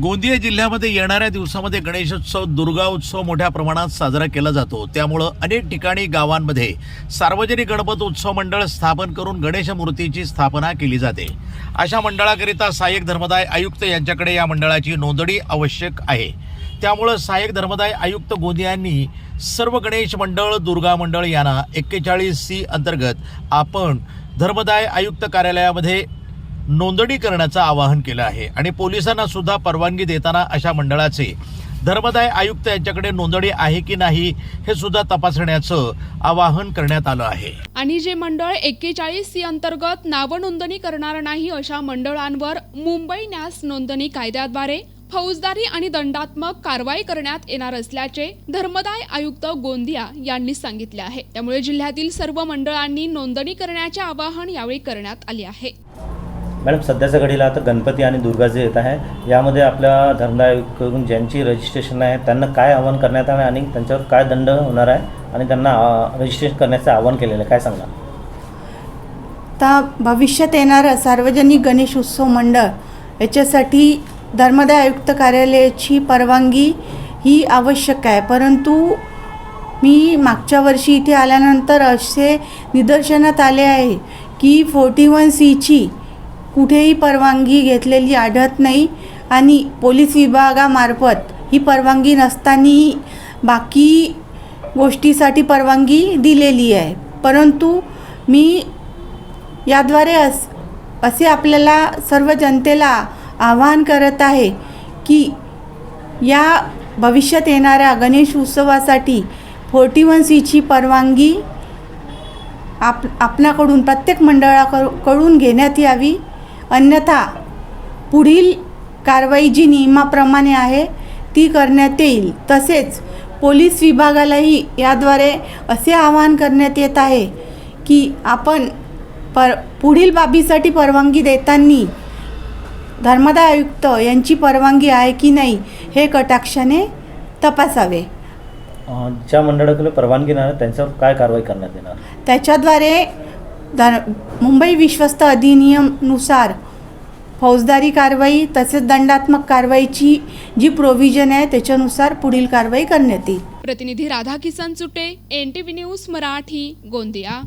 गोंदिया जिल्ह्यामध्ये येणाऱ्या दिवसामध्ये गणेशोत्सव दुर्गा उत्सव मोठ्या प्रमाणात साजरा केला जातो. त्यामुळं अनेक ठिकाणी गावांमध्ये सार्वजनिक गणपत उत्सव मंडळ स्थापन करून गणेश मूर्तीची स्थापना केली जाते. अशा मंडळाकरिता सहाय्यक धर्मदाय आयुक्त यांच्याकडे या मंडळाची नोंदणी आवश्यक आहे. त्यामुळं सहाय्यक धर्मदाय आयुक्त गोंदियांनी सर्व गणेश मंडळ दुर्गा मंडळ यांना एक्केचाळीस सी अंतर्गत आपण धर्मदाय आयुक्त कार्यालयामध्ये नोंदणी करण्याचं आवाहन केलं आहे. आणि पोलिसांना सुद्धा परवानगी देताना अशा मंडळाचे धर्मदाय आयुक्त यांच्याकडे नोंदणी आहे की नाही हे सुद्धा तपासण्याचं आवाहन करण्यात आलं आहे. आणि जे मंडळ एक्केचाळीस सी अंतर्गत नावनोंदणी करणार नाही अशा मंडळांवर मुंबई न्यास नोंदणी कायद्याद्वारे फौजदारी आणि दंडात्मक कारवाई करण्यात येणार असल्याचे धर्मदाय आयुक्त गोंदिया यांनी सांगितले आहे. त्यामुळे जिल्ह्यातील सर्व मंडळांनी नोंदणी करण्याचे आवाहन यावेळी करण्यात आले आहे. मॅडम सध्याच्या घडीला आता गणपती आणि दुर्गा जे येत आहे यामध्ये आपल्या धर्मदायकडून ज्यांची रजिस्ट्रेशन आहे त्यांना काय आवाहन करण्यात आहे आणि त्यांच्यावर काय दंड होणार आहे आणि त्यांना रजिस्ट्रेशन करण्याचं आवाहन केलेलं आहे? काय सांगणार? आता भविष्यात येणारं सार्वजनिक गणेश उत्सव मंडळ याच्यासाठी धर्मदाय आयुक्त कार्यालयाची परवानगी ही आवश्यक आहे. परंतु मी मागच्या वर्षी इथे आल्यानंतर असे निदर्शनात आले आहे की फोर्टी वन सीची कुठेही परवानगी घेतलेली आढळत नाही आणि पोलीस विभागामार्फत ही परवानगी नसतानाही बाकी गोष्टीसाठी परवानगी दिलेली आहे. परंतु मी याद्वारे अस असे आपल्याला सर्व जनतेला आवाहन करत आहे की या भविष्यात येणाऱ्या गणेश उत्सवासाठी फोर्टी वन सीची परवानगी आप आपणाकडून प्रत्येक मंडळाकडून घेण्यात यावी. अन्यथा पुढील कारवाई जी नियमाप्रमाणे आहे ती करण्यात येईल. तसेच पोलीस विभागालाही याद्वारे असे आवाहन करण्यात येत आहे की आपण पर पुढील बाबीसाठी परवानगी देताना धर्मदाय आयुक्त यांची परवानगी आहे की नाही हे कटाक्षाने तपासावे. ज्या मंडळाकडे परवानगी नाही त्यांच्यावर काय कारवाई करण्यात येणार? त्याच्याद्वारे धर मुंबई विश्वस्त अधिनियमनुसार फौजदारी कारवाई तसेच दंडात्मक कारवाईची जी प्रोव्हिजन आहे त्याच्यानुसार पुढील कारवाई करण्यात येईल. प्रतिनिधी Radha Kisan Chute N T V news Marathi Gondia.